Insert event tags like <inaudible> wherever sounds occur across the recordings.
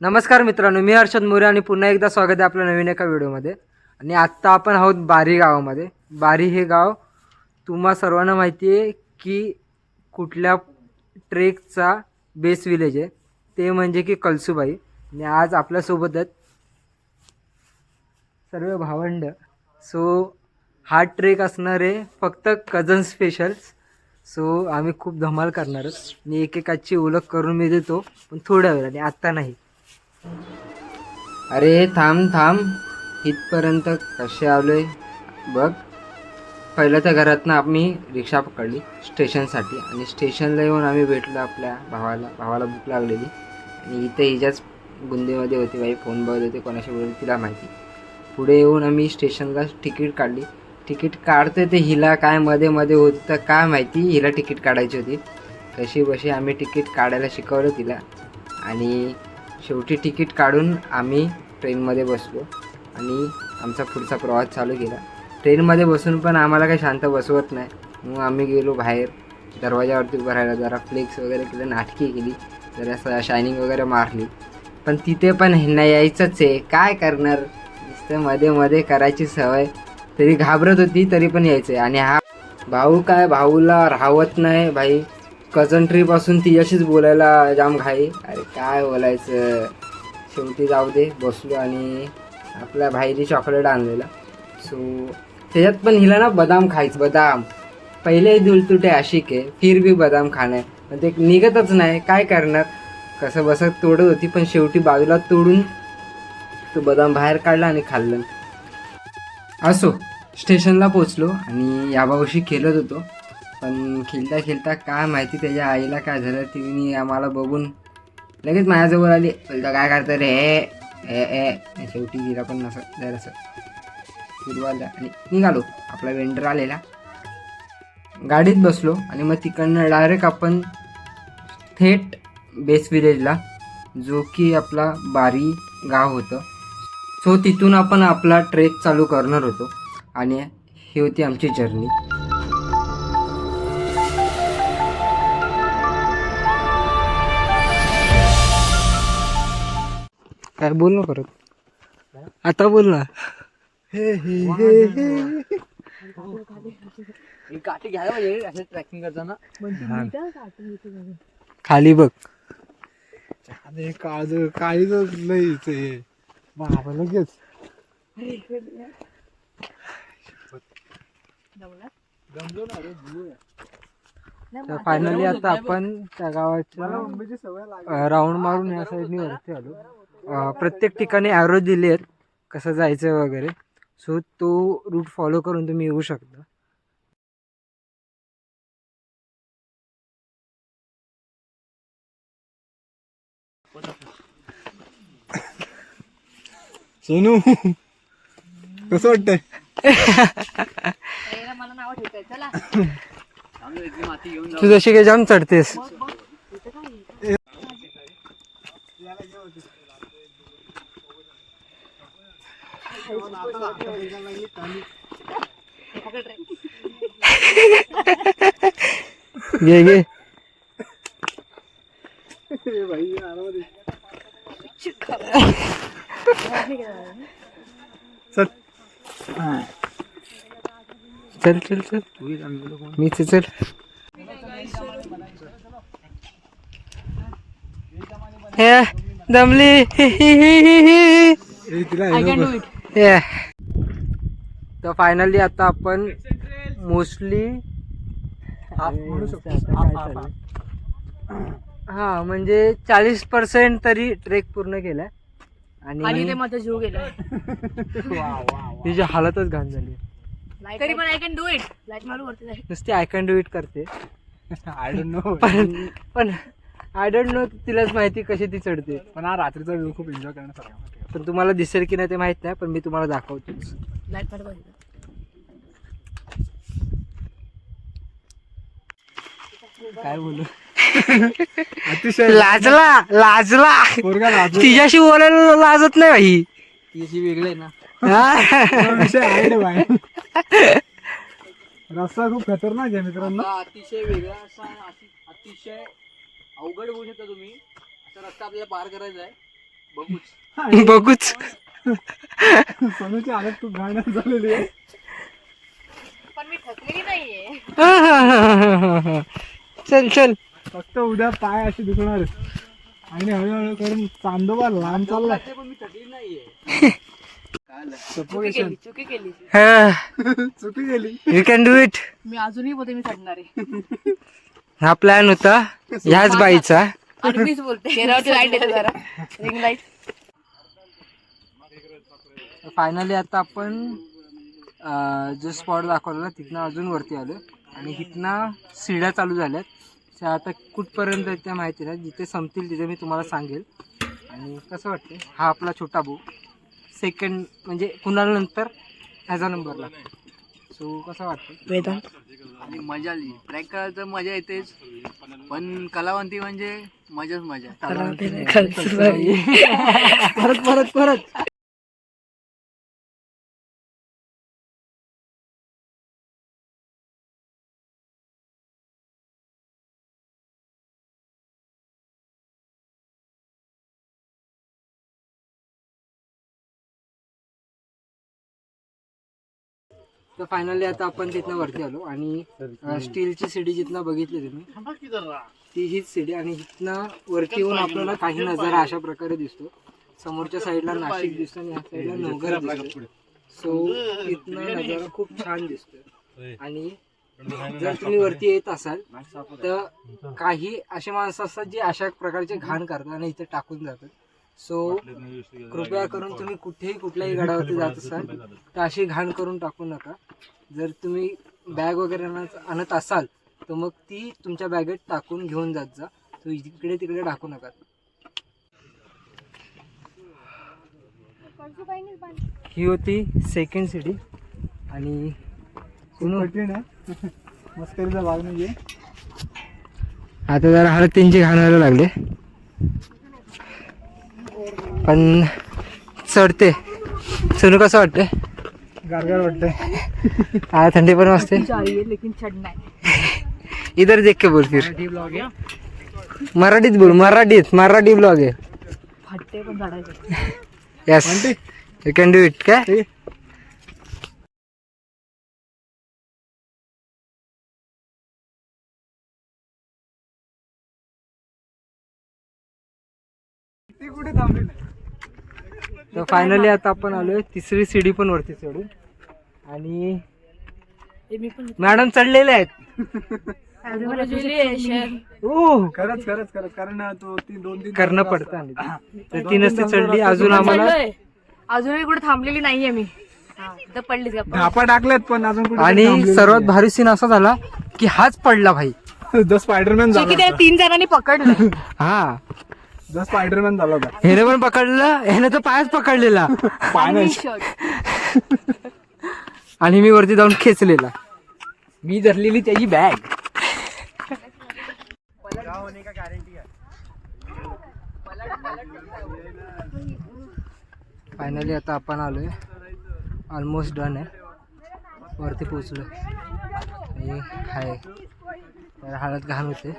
नमस्कार मित्रांनो मी हर्षद मोरे आणि पुन्हा एकदा स्वागत आहे आपल्या नवीन एका व्हिडिओमध्ये. आणि आत्ता आपण आहोत बारी गावामध्ये. बारी हे गाव तुम्हा सर्वांना माहिती आहे की कुठल्या ट्रेकचा बेस विलेज आहे. ते म्हणजे की कलसुबाई. आणि आज आपल्यासोबत आहेत सर्व भावंड. सो हा ट्रेक असणार आहे फक्त कझन स्पेशल्स सो आम्ही खूप धमाल करणार आहोत. मी एकेकाची ओळख करून मी देतो पण थोड्या वेळाने आत्ता नाही. अरे थांब थांब. इथपर्यंत कसे आलोय? बघ. पहिलं तर घरातनं आम्ही रिक्षा पकडली स्टेशनसाठी आणि स्टेशनला येऊन आम्ही भेटलो आपल्या भावाला. भावाला भूक लागलेली. आणि इथं हिच्याच गुंदीमध्ये होती बाई. फोन बघत होते कोणाशी बोलत तिला माहिती. पुढे येऊन आम्ही स्टेशनला तिकीट काढली. तिकीट काढते ते हिला काय मध्ये मध्ये होती तर काय माहिती? हिला तिकीट काढायची होती. कशी बशी आम्ही तिकीट काढायला शिकवलं तिला. आणि शेवटी तिकीट काढून आम्ही ट्रेनमध्ये बसलो आणि आमचा पुढचा प्रवास चालू केला. ट्रेनमध्ये बसून पण आम्हाला काही शांत बसवत नाही. मग आम्ही गेलो बाहेर दरवाजावरती उभं राहिलं जरा फ्लेक्स वगैरे केलं नाटकी केली जरा शायनिंग वगैरे मारली. पण तिथे पण ह्यांना यायचंच आहे. काय करणार? नुसतं मध्ये मध्ये करायची सवय. तरी घाबरत होती तरी पण यायचं आहे आणि हा भाऊ काय? भाऊला राहवत नाही भाई. कझन ट्रीपासून ती अशीच बोलायला जाम घाई. अरे काय बोलायचं? शेवटी जाऊ दे बसलो आणि आपल्या भाईने चॉकलेट आणलेलं. सो त्याच्यात पण हिला ना बदाम खायचं बदाम. पहिले दुलतुटे आशिक आहे फिर बी बदाम खाणे पण ते निघतच नाही. काय करणार? कसं बसत तोडत होती पण शेवटी बाजूला तोडून तो बदाम बाहेर काढला आणि खाल्लं. असो स्टेशनला पोचलो आणि याबाबशी खेळत होतो. पण खेळता खेळता काय माहिती त्याच्या आईला काय झालं तिने आम्हाला बघून लगेच माझ्याजवळ आली. बोलता काय करतं रे? ए ए ए. शेवटी तिला पण नसं जरासं फिरवायला आणि निघालो. आपला वेंडर आलेला. गाडीत बसलो आणि मग तिकडनं डायरेक्ट आपण थेट बेस विलेजला जो की आपला बारी गाव होतं. सो तिथून आपण आपला ट्रेक चालू करणार होतो. आणि ही होती आमची जर्नी. काय बोल ना परत. आता बोल ना. गाठी घ्यायला पाहिजे असं ट्रॅकिंग करताना. खाली बघ. काळज काळीच लईच आहे बाबा लगेच. तर फायनली आता आपण त्या गावाच्या राऊंड मारून या साईडनी वरती आलो. प्रत्येक ठिकाणी ॲरो दिले आहेत कसं जायचं वगैरे. सो तो रूट फॉलो करून तुम्ही येऊ शकता. सोनू कसं वाटतंय? तू जशी काही जाम चढतेस. घे घे भाई आराम चल चल चल चल मीच चल हे दमली हे. हे. तर फायनली आता आपण मोस्टली. हा म्हणजे चाळीस पर्सेंट तरी ट्रेक पूर्ण केलाय. आणि माझा जीव गेला <laughs> तिची हालतच घाण झाली. तरी पण I can do it light मारू वरती जाईल. नुसती आय कॅन डू इट करते. आय डोंट नो पण पण आय डोंट नो तिलाच माहिती कशी ती चढते. पण हा रात्रीचा व्ह्यू खूप एन्जॉय करण्यासारखा. पण तुम्हाला दिसेल की नाही ते माहीत नाही पण मी तुम्हाला दाखवतोच. काय बोलू? अतिशय लाजला लाजला. पोरगा तिच्याशी बोलायला लाजत नाही भाई तिची वेगळी आहे ना. हा? विषय आहे रे बाय रस्ता खूप खतरनाक आहे मित्रांनो. आता अतिशय वेगळा असा अति- अतिशय अवघड होऊ शकता तुम्ही. असा रस्ता आपल्याला पार करायचा आहे. <laughs> बघूच. सोनूची हालत खूप घाण झालेली आहे. पण मी थकलेली नाहीये. चल चल. फक्त उद्या पाय असे दुखणार आणि हळूहळू करून चांदोबा लांब चाललाय पण मी थकली नाहीये. चुकी केली चुकी केली. <laughs> चुकी गेली यू कॅन डू इट मी अजूनही बोलते मी चढणार आहे. हा प्लॅन होता. <laughs> ह्याच बाईचा. आणि मीच बोलते. चेहऱ्यावरती लाइट येते जरा. रिंग लाइट फायनली आता आपण जो स्पॉट दाखवलेला तिथनं अजून वरती आलो आणि तिथनं शिड्या चालू झाल्यात. त्या आता कुठपर्यंत आहेत त्या माहिती नाही. जिथे संपतील तिथे मी तुम्हाला सांगेल. आणि कसं वाटते हा आपला छोटा भाऊ. सेकंड म्हणजे कुणाला नंतर? ह्याचा नंबर लागतो सो कसं वाटतं वेदांत. आणि मजा आली. ट्रॅक करायला तर मजा येतेच. पण कलावंती म्हणजे मजाच मजा. परत परत परत. तर फायनली आता आपण तिथनं वरती आलो आणि स्टीलची सीडी जिथनं बघितली तुम्ही. ती हीच सीडी आणि इथनं वरती येऊन आपल्याला काही नजारा अशा प्रकारे दिसतो. समोरच्या साईडला नाशिक दिसतो आणि ह्या साईडला नवघर दिसतो सो इथनं नजारा खूप छान दिसतो आणि जर तुम्ही वरती येत असाल तर काही असे माणसं असतात जे अशा प्रकारचे घाण करतात आणि इथे टाकून जातात. सो कृपया करून तुम्ही कुठेही कुठल्याही गडावरती जात असाल तर अशी घाण करून टाकू नका. जर तुम्ही बॅग वगैरे आणत आणत असाल तर मग ती तुमच्या बॅगेत टाकून घेऊन जात जा. तो इकडे तिकडे टाकू नका. ही होती सेकंड सिटी आणि खूप कठीण आहे. मस्करीचा भाग म्हणजे आता जरा हळद त्यांची घाण व्हायला लागले. पण चढते. सोनू कसं वाटते गारगार वाटतंय. आता थंडी पण वाजते. चाहिए लेकिन इधर देख के बोल फिर। मराठीत बोल मराठीत मराठी ब्लॉग आहे yes you can do it काय ती कुठे थांबली तर फायनली आता आपण आलोय तिसरी सीडी पण वरती चढून. आणि मी पण मॅडम चढलेले आहेत. <laughs> खरंच खरंच खरंच. कारण तो ती दोन तीन करणं पडतं. तर ती. नसती चढली अजून आम्हाला. अजूनही कुठे थांबलेली नाहीये मी. हा, पडलीच गप्पा. धापा टाकल्यात पण अजून कुठे आणि सर्वात भारी सीन असा झाला की हाच पडला भाई. <laughs> द स्पायडरमॅन झाला तीन जणांनी पकडलं. <laughs> हा. द स्पायडरमॅन झाला होता. ह्याने पण पकडलं ह्याने तर पायच पकडलेला. <laughs> आणि मी वरती जाऊन खेचलेला. मी धरलेली त्याची बॅग फायनली आता आपण आलो आहे ऑलमोस्ट डन आहे. वरती पोचलो आणि आहे तर हळद घाण होते.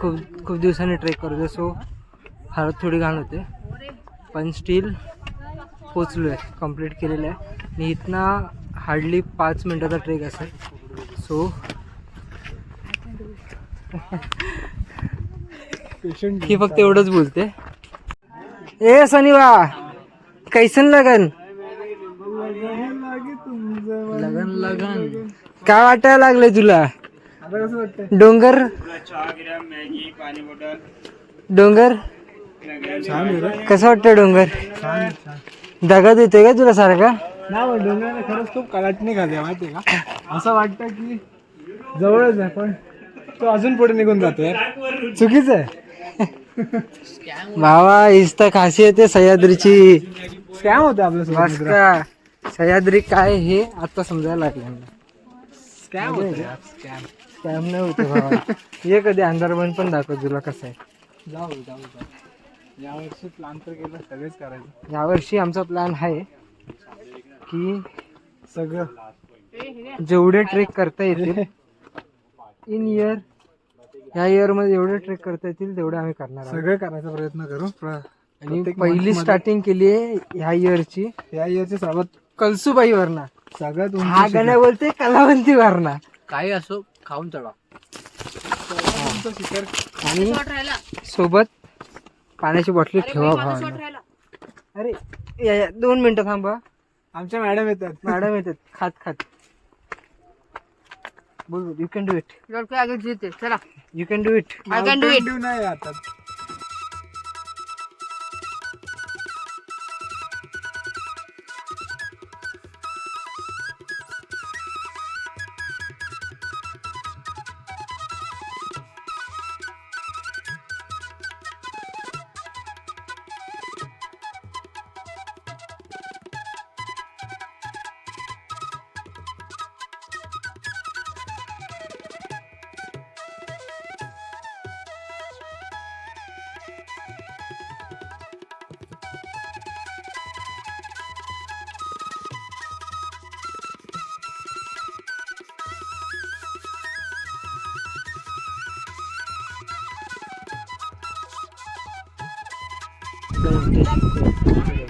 खूप खूप दिवसांनी ट्रेक करतो सो हळद थोडी घाण होते. पण स्टील पोचलो आहे कंप्लीट केलेलं आहे. आणि इथनं हार्डली पाच मिनटाचा ट्रेक असेल. सो <laughs> ही फक्त एवढंच बोलते. ए सनिवा कैसन लगन? लगन लगन. काय वाटायला लागलंय तुला? आता कसं वाटतंय? डोंगर? डोंगर? कसं वाटतं डोंगर? दगड येतोय का तुला सारखा? नाही पण डोंगराला खरंच खूप कलाटणी खाते माहितीये का? असं वाटतं की जवळच आहे पण तो अजून पुढे निघून जातो यार चुकीचं आहे? <laughs> भावा हीच तर खासियत आहे सह्याद्रीची. स्कॅम होतं आपल्या मस्त. सह्याद्री काय हे आता समजायला लागलं स्कॅम स्कॅम स्कॅम नाही होते भावा. <laughs> ये कधी अंधारबन पण दाखव तुला कसं आहे. जाऊ जाऊ जाऊ. यावर्षी प्लॅन तर केलं सगळेच करायचं. यावर्षी आमचा प्लॅन आहे की सगळं. जेवढे ट्रेक करता येतील इन इयर ह्या इयरमध्ये जेवढे ट्रेक करता येतील तेवढे आम्ही करणार आहोत. सगळं करायचा प्रयत्न करू. प्र- आणि प्रत्येक पहिली month मध्ये स्टार्टिंग केली आहे ह्या इयरची या इयरचे सर्वात कलसुबाई वरना सगळ्यात उंच हा शिखर. गाण्या बोलते कलावंती वरना काही असो खाऊन चढा. सर्वात उंच शिखर आणि शॉट राहिला सोबत पाण्याची बॉटल ठेवा भावांनो. राहिला. अरे या- या, दोन मिनिटं थांबा. आमच्या मॅडम येतात. मॅडम येतात. खात खात. बोल यू कॅन डू इट लडके आगे जीते चला. You can do it. I can do it. Do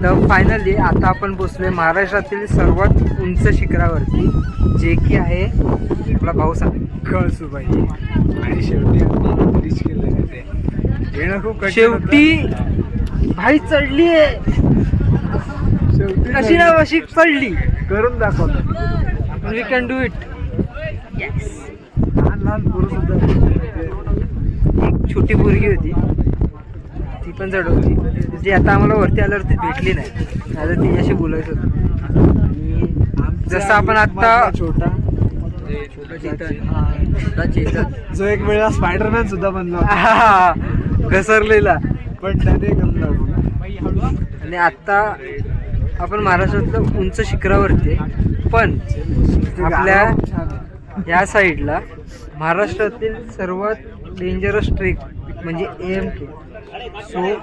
तर फायनली आता आपण पोचलोय महाराष्ट्रातील सर्वात उंच शिखरावरती जे की आहे आपला भाऊ सांग कळसुबाई. आणि शेवटी आम्ही reach केलं ते. येणं खूप कठीण शेवटी भाई चढली. शेवटी कशी ना अशी? चढली. करून दाखवलं वी कॅन डू इट लहान लहान पोरं सुद्धा एक छोटी मुलगी होती. ती पण चढवती जी आता आम्हाला वरती आल्यावरती भेटली नाही आता तिच्याशी बोलायचं होतं आणि जसं आपण आता छोटा जो एक वेळा स्पायडरमॅन सुद्धा बनला होता. घसरलेला पण त्याने. आणि आता आपण महाराष्ट्रातलं उंच शिखरावरती. पण ते आपल्या. या साईडला महाराष्ट्रातील सर्वात डेंजरस ट्रेक म्हणजे एम के सो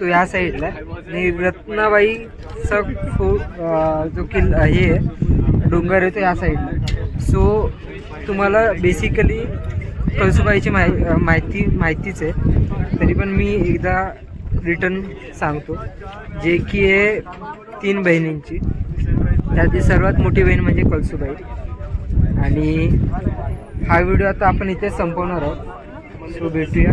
तो या साईडला आणि रत्नाबाईचा फो जो किल्ला हे आहे डोंगर आहे तो या साईडला सो तुम्हाला बेसिकली कळसुबाईची माहि माहिती माहितीच आहे. तरी पण मी एकदा रिटर्न सांगतो. जे की आहे तीन बहिणींची. त्यातली सर्वात मोठी बहीण म्हणजे कळसुबाई. आणि हा व्हिडिओ आता आपण इथे संपवणार आहोत. सो भेटूया.